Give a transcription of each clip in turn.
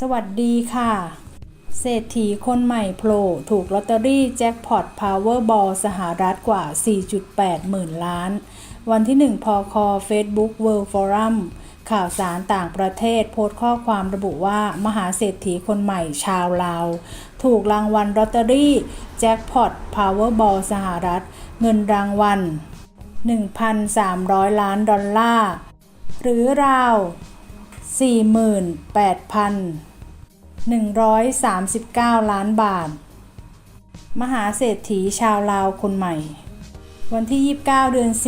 สวัสดีค่ะ เศรษฐีคนใหม่โผล่ถูกลอตเตอรี่แจ็คพอตพาวเวอร์บอลสหรัฐกว่า 4.8 หมื่นล้าน วันที่ 1พค Facebook World Forum ข่าวสารต่างประเทศโพสต์ข้อความระบุว่ามหาเศรษฐีคนใหม่ชาวลาว ถูกรางวัลลอตเตอรี่แจ็คพอตพาวเวอร์บอลสหรัฐ เงินรางวัล 1,300 ล้านดอลลาร์ หรือราว 48,139 ล้านบาท มหาเศรษฐีชาวลาวคนใหม่ วันที่ 29 เดือน 4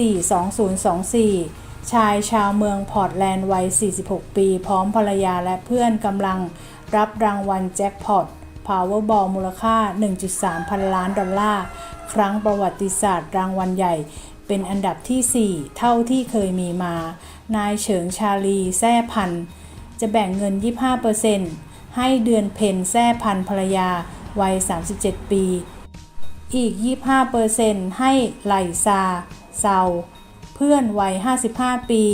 2024 ชายชาวเมืองพอร์ตแลนด์วัย 46 ปี พร้อมภรรยาและเพื่อนกำลังรับรางวัลแจ็คพอตพาวเวอร์บอลมูลค่า 1.3 พันล้านดอลลาร์ ครั้งประวัติศาสตร์รางวัลใหญ่ เป็นอันดับที่ 4 เท่าที่เคยมีมา นายเฉิงชาลีแซ่พัน จะแบ่งเงิน 25%ให้เดือนเพนแซ่พันภรรยา วัย 37 ปี อีก 25%ให้ไหลซาเซา เพื่อนวัย 55 ปี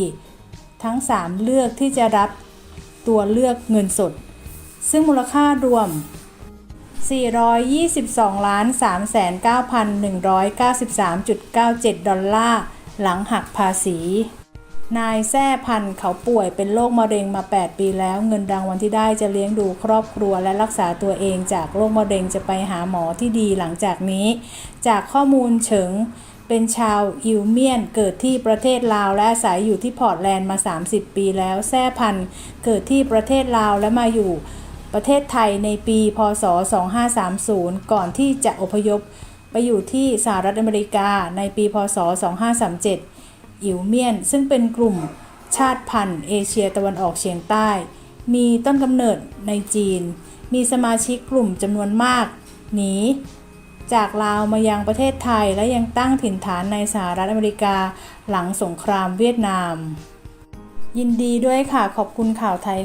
ทั้ง 3 เลือกที่จะรับตัวเลือกเงินสด ซึ่งมูลค่ารวม 422ล้าน39,193.97 ดอลลาร์ หลังหักภาษี นายแซ่พันเขาป่วยเป็นโรคมะเร็งมา 8 ปีแล้ว เงินรางวัลที่ได้จะเลี้ยงดูครอบครัวและรักษาตัวเองจากโรคมะเร็งจะไปหาหมอที่ดีหลังจากนี้ จากข้อมูลเฉิงเป็นชาวอิวเมียนเกิดที่ประเทศลาวและอาศัยอยู่ที่พอร์ตแลนด์มา 30 ปีแล้วแซ่พันเกิดที่ประเทศลาวและมาอยู่ ประเทศไทยในปีพศ 2530 ก่อนที่จะอพยพไปอยู่ที่สหรัฐอเมริกาในปีพศ 2537 อิวเมียนซึ่งเป็นกลุ่มชาติพันธุ์เอเชียตะวันออกเฉียงใต้ มีต้นกำเนิดในจีน มีสมาชิกกลุ่มจำนวนมาก หนี จากลาวมายังประเทศไทยและยังตั้งถิ่นฐานในสหรัฐอเมริกาหลังสงครามเวียดนาม ยินดีด้วยค่ะขอบคุณข่าวไทย